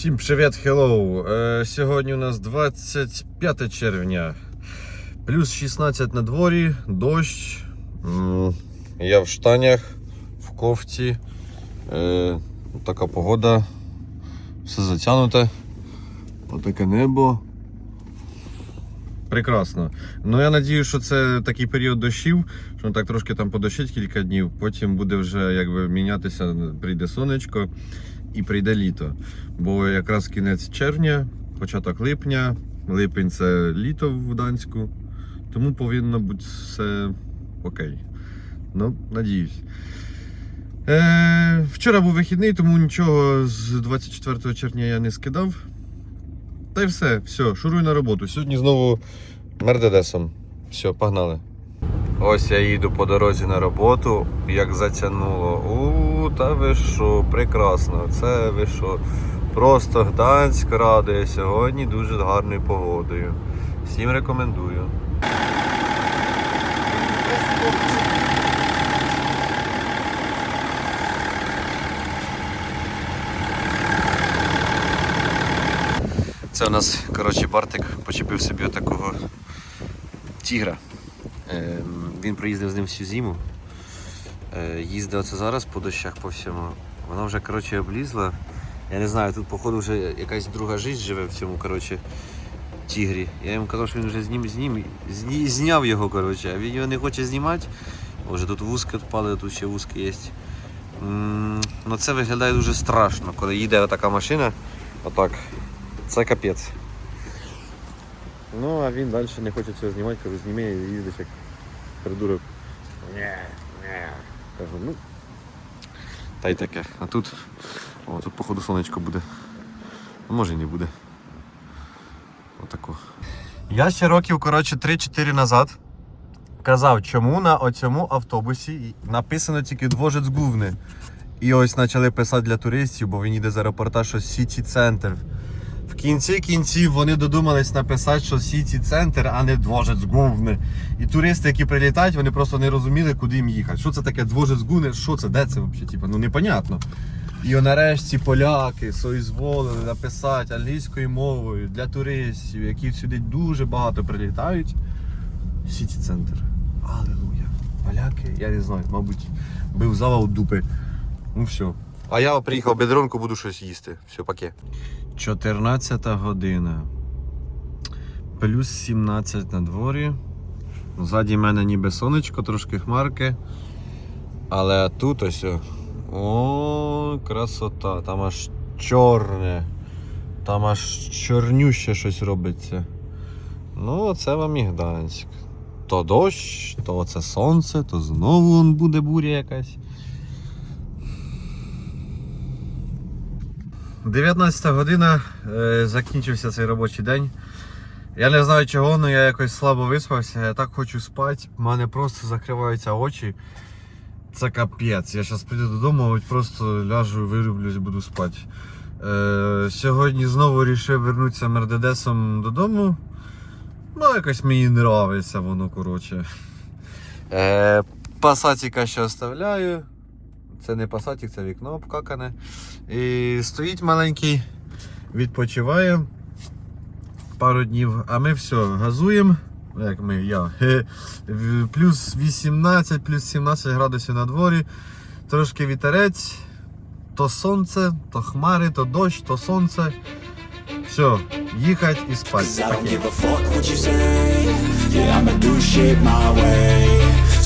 Всім привіт, хеллоу! Е, сьогодні у нас 25 червня. Плюс 16 на дворі, дощ. Я в штанях, в кофті. Е, така погода. Все затягнуте. Отаке небо. Прекрасно. Ну я надію, що це такий період дощів, що так трошки там подощить кілька днів, потім буде вже якби мінятися, прийде сонечко і прийде літо. Бо якраз кінець червня, початок липня, липень це літо в Данську, тому повинно бути все окей. Ну, надіюсь. Е, вчора був вихідний, тому нічого з 24 червня я не скидав. Та й все, все, шуруй на роботу. Сьогодні знову мердедесом. Все, погнали. Ось я їду по дорозі на роботу, як затягнуло. У, та ви що, прекрасно. Це ви що. Просто Гданськ радує сьогодні дуже гарною погодою. Всім рекомендую. Це у нас, коротше, Бартик почепив собі такого тігра. Ем, Він проїздив з ним всю зиму. Е, Їздив це зараз по дощах по всьому. Воно вже коротше, облізло. Я не знаю, тут походу вже якась друга життя живе в цьому коротше, тігрі. Я йому казав, що він вже знім, знім, зні- зняв його, коротше, а він його не хоче знімати. Може тут вузки впали, тут ще вузки є. Ну це виглядає дуже страшно, коли їде така машина. Отак. Це капець. Ну, а він далі не хоче цього знімати, кажу, зніми і їздиш як придурок. Ні, ні. Кажу, ну. Та й таке. А тут. О, тут походу сонечко буде. А може і не буде. Отако. Я ще років, коротше, 3-4 назад казав, чому на оцьому автобусі написано тільки двожець гувни. І ось почали писати для туристів, бо він їде з аеропорта, що Сіті Центр. В кінці кінців вони додумались написати, що Сіті Центр, а не двожець гувни. І туристи, які прилітають, вони просто не розуміли, куди їм їхати. Що це таке двожець гувни? Що це? Де це взагалі? Типу, ну непонятно. І нарешті поляки соізволили написати англійською мовою для туристів, які сюди дуже багато прилітають. Сіті Центр. Аллилуйя. Поляки, я не знаю, мабуть, бив завал дупи. Ну все. А я приїхав бедронку, буду щось їсти. Все, паке. 14 година. Плюс 17 на дворі. Ззаді мене ніби сонечко, трошки хмарки. Але тут ось. О, красота. Там аж чорне. Там аж чорнюще щось робиться. Ну, це вам і Гданськ. То дощ, то це сонце, то знову он буде буря якась. 19 година, е, закінчився цей робочий день. Я не знаю чого, але я якось слабо виспався, я так хочу спати, в мене просто закриваються очі. Це капець. Я зараз прийду додому, мабуть, просто ляжу, вирублюсь, буду спати. Е, сьогодні знову вирішив вернутися мердедесом додому. Ну, якось мені нравиться воно, коротше. Е, пасатіка ще оставляю. Це не пасатік, це вікно обкакане. І стоїть маленький, відпочиває пару днів, а ми все, газуємо. Як ми, я. Плюс 18, плюс 17 градусів на дворі. Трошки вітерець. То сонце, то хмари, то дощ, то сонце. Все, їхать і спать.